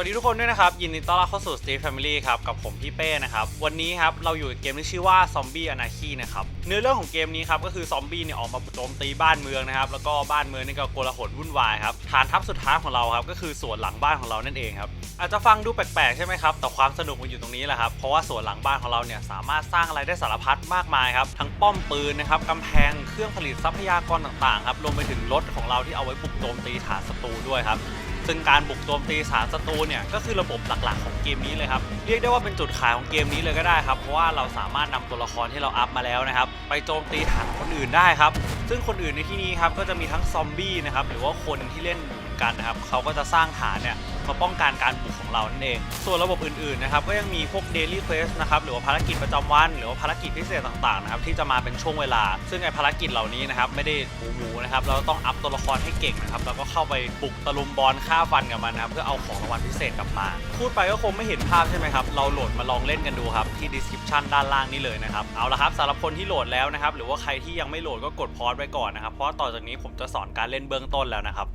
วัสดีทุกคนด้วยนะครับ ยินดีต้อนรับเข้าสู่ Steve Family ครับกับผมพี่เป้นะครับ วันนี้ครับเราอยู่กับเกมที่ชื่อว่า Zombie Anarchy นะครับเนื้อเรื่องของเกมนี้ครับก็คือซอมบี้เนี่ยออกมาโจมตีบ้านเมืองนะครับแล้วก็บ้านเมืองนี่ก็โกลาหลวุ่นวายครับฐานทัพสุดท้ายของเราครับก็คือสวนหลังบ้านของเรานั่นเองครับอาจจะฟังดูแปลกๆใช่ไหมครับแต่ความสนุกมันอยู่ตรงนี้แหละครับเพราะว่าสวนหลังบ้านของเราเนี่ยสามารถสร้างอะไรได้สารพัดมากมายครับทั้งป้อมปืนนะครับกำแพงเครื่องผลิตทรัพยากรต่างๆครับรวมไปถึงรถของเราที่เอาไว้บุกโจมตีฐานศัตรูด้วยครับ ซึ่งการบุกโจมตีฐานศัตรูเนี่ยก็คือระบบหลักๆของเกมนี้เลยครับเรียกได้ว่าเป็นจุดขายของเกมนี้เลยก็ได้ครับเพราะว่าเราสามารถนำตัวละครที่เราอัพมาแล้วนะครับไปโจมตีฐานคนอื่นได้ครับซึ่งคนอื่นในที่นี้ครับก็จะมีทั้งซอมบี้นะครับหรือว่าคนที่เล่น กันนะครับเขาก็จะสร้างฐานเนี่ยมาป้องกันการบุกของเรานั่นเอง ส่วนระบบอื่นๆนะครับก็ยังมีพวก Daily Quest นะครับหรือว่าภารกิจประจำวัน หรือว่าภารกิจพิเศษต่างๆนะครับที่จะมาเป็นช่วงเวลา ซึ่งไอภารกิจเหล่านี้นะครับไม่ได้หูหมูนะครับเราต้องอัพตัวละครให้เก่งนะครับแล้วก็เข้าไปบุกตะลุมบอลฆ่าฟันกับมันนะครับเพื่อเอาของรางวัลพิเศษกลับมา พูดไปก็คงไม่เห็นภาพใช่ไหมครับเราโหลดมาลองเล่นกันดูครับที่ description ด้านล่างนี้เลยนะครับเอาละครับสำหรับคนที่โหลดแล้วนะครับหรือว่าใครที่ยังไม่โหลดก็กดพอสไว้ก่อนนะครับเพราะต่อจากนี้ผมจะสอนการเล่นเบื้องต้นแล้วนะครับ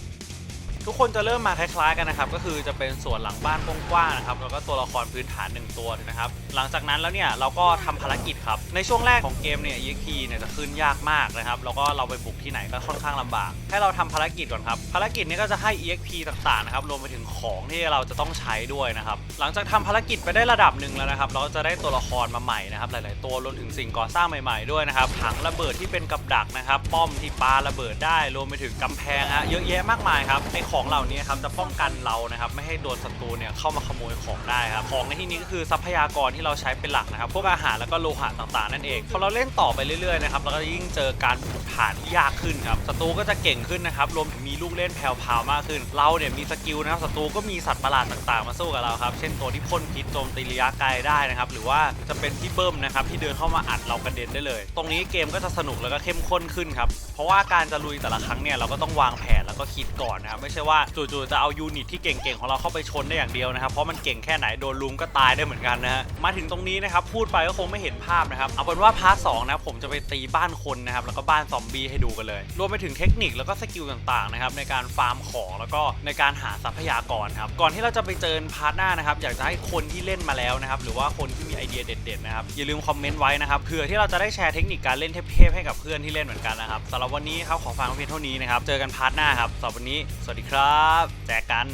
ทุกคนจะเริ่มมาคล้ายๆกันนะครับก็คือจะเป็นส่วนหลังบ้านกว้างๆนะครับแล้วก็ตัวละครพื้นฐาน 1 ตัวนะครับหลังจากนั้นแล้วเนี่ยเราก็ทำภารกิจครับในช่วงแรกของเกมเนี่ย EXP เนี่ยจะขึ้นยากมากนะครับแล้วก็เราไปบุกที่ไหนก็ค่อนข้างลำบาก ให้เราทำภารกิจก่อนครับภารกิจนี้ก็จะให้ EXP ต่างๆนะครับรวมไปถึงของที่เราจะต้องใช้ด้วยนะครับหลังจากทำภารกิจไปได้ระดับหนึ่งแล้วนะครับเราก็จะได้ตัวละครมาใหม่นะครับหลายๆ ตัวรวมถึงสิ่งก่อสร้างใหม่ๆด้วยนะครับถังระเบิดที่เป็นกับดักนะครับป้อมที่ปาระเบิดได้รวมไปถึงกำแพงฮะเยอะแยะมากมายครับไอของเหล่านี้ครับจะป้องกันเรานะครับไม่ให้โดนศัตรูเนี่ยเข้ามาขโมยของได้ครับของในที่นี้ก็คือทรัพยากรที่เราใช้เป็นหลักนะครับพวกอาหารแล้วก็โลหะต่างๆนั่นเองพอเราเล่นต่อไปเรื่อยๆนะครับเราก็ยิ่งเจอการบุกฐานที่ยากขึ้นครับศัตรูก็จะเก่งขึ้นนะครับรวมถึงมีลูกเล่นแผ่วๆมากขึ้น เราเนี่ยมีสกิลนะครับศัตรูก็มีสัตว์ประหลาดต่างๆ มาสู้กับเราครับเช่นตัวที่พ่นพิษโจมตีระยะไกลได้นะครับหรือว่าจะเป็นพี่เบิ้มนะครับที่เดินเข้ามาอัดเรากระเด็นได้เลย ตรงนี้เกมก็จะสนุกแล้วก็เข้มข้นขึ้นครับเพราะว่าการจะลุยแต่ละครั้งเนี่ยเราก็ต้องวางแผนแล้วก็คิดก่อนนะครับไม่ใช่ว่าจู่ๆจะเอายูนิตที่เก่งๆของเราเข้าไปชนได้อย่างเดียวนะครับเพราะมันเก่งแค่ไหนโดนลุมก็ตายได้เหมือนกันนะฮะมาถึงตรงนี้นะครับพูดไปก็คงไม่เห็นภาพนะครับเอาเป็นว่าพาร์ทสองนะครับผมจะไปตีบ้านคนนะครับแล้วก็บ้านซอมบี้ให้ดูกันเลย รวมไปถึงเทคนิคแล้วก็สกิลต่างๆนะครับในการฟาร์มของแล้วก็ในการหาทรัพยากรครับก่อนที่เราจะไปเจอพาร์ทหน้านะครับอยากจะให้คนที่เล่นมาแล้วนะครับหรือว่าคนที่มีไอเดียเด็ดๆนะครับอย่าลืมคอมเมนต์ไว้นะครับเผื่อที่เราจะได้แชร์เทคนิคการเล่นเทพๆให้กับเพื่อนที่เล่นเหมือนกันนะครับสำหรับวันนี้ครับขอฟังเพียงเท่านี้นะครับเจอกันพาร์ทหน้าครับสำหรับวันนี้ สวัสดีครับแจกกัน